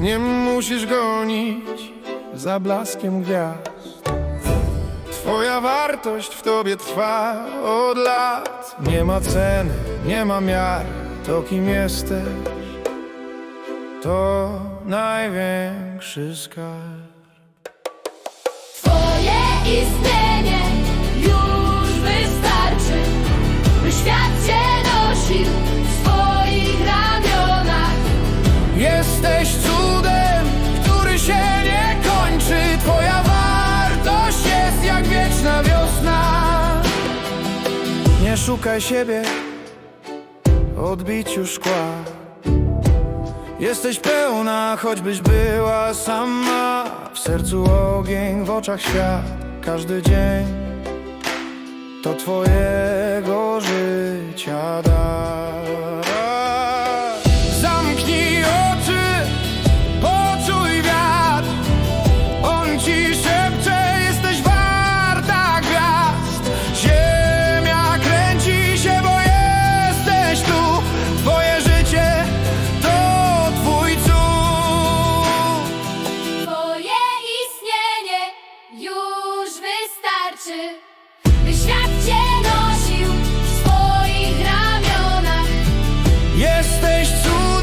Nie musisz gonić za blaskiem gwiazd. Twoja wartość w tobie trwa od lat. Nie ma ceny, nie ma miary To kim jesteś? To największy skarb. Twoje istnienie Nie szukaj siebie. W odbiciu szkła. Jesteś pełna, choćbyś była sama. W sercu ogień, w oczach świat. Każdy dzień to twojego życia dar jesteś cud.